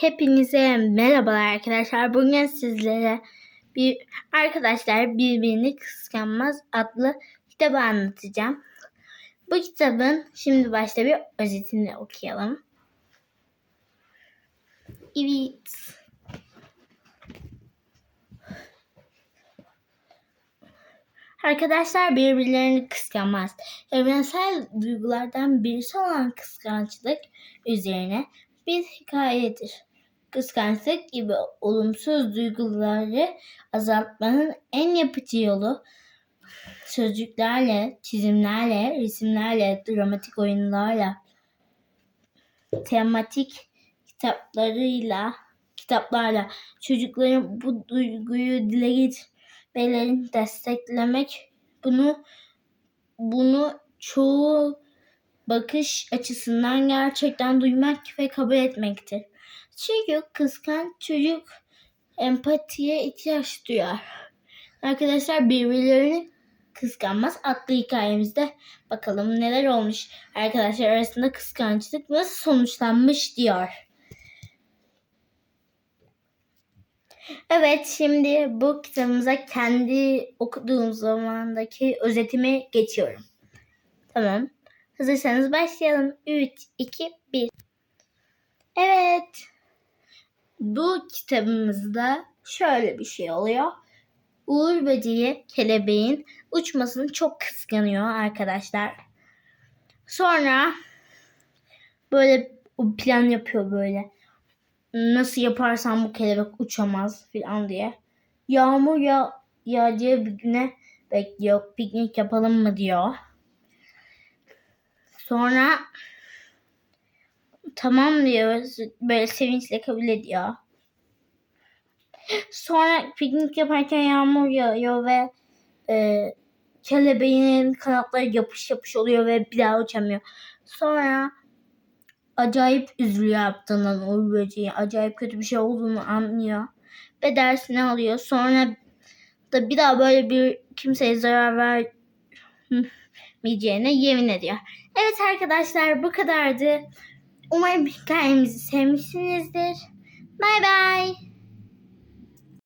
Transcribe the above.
hepinize merhabalar arkadaşlar. Bugün sizlere bir arkadaşlar birbirini kıskanmaz adlı kitabı anlatacağım. Bu kitabın şimdi başta bir özetini okuyalım. Evet. Arkadaşlar birbirlerini kıskanmaz. Evrensel duygulardan birisi olan kıskançlık üzerine bir hikayedir. Kıskançlık gibi olumsuz duyguları azaltmanın en yapıcı yolu sözcüklerle, çizimlerle, resimlerle, dramatik oyunlarla, tematik kitaplarıyla, kitaplarla çocukların bu duyguyu dile getirmelerini desteklemek, bunu bunu çoğu bakış açısından gerçekten duymak ve kabul etmektir. Çünkü kıskanç çocuk empatiye ihtiyaç duyar. Arkadaşlar birbirlerini kıskanmaz adlı hikayemizde bakalım neler olmuş. Arkadaşlar arasında kıskançlık nasıl sonuçlanmış diyor. Evet şimdi bu kitabımıza kendi okuduğum zamandaki özetimi geçiyorum. Tamam. Hazırsanız başlayalım. 3, 2, 1. Evet. Bu kitabımızda şöyle bir şey oluyor. Uğur böceği kelebeğin uçmasını çok kıskanıyor arkadaşlar. Sonra böyle plan yapıyor böyle. Nasıl yaparsam bu kelebek uçamaz falan diye. Yağmur ya yağacağı bir güne bekliyor. Piknik yapalım mı diyor. Sonra tamam diyor. Böyle sevinçle kabul ediyor. Sonra piknik yaparken yağmur yağıyor ve e, kelebeğin kanatları yapış yapış oluyor ve bir daha uçamıyor. Sonra acayip üzülüyor yaptığından Uğur böceği. Acayip kötü bir şey olduğunu anlıyor. Ve dersini alıyor. Sonra da bir daha böyle bir kimseye zarar vermeyeceğine yemin ediyor. Evet arkadaşlar bu kadardı. Umarım hikayemizi sevmişsinizdir. Bay bay.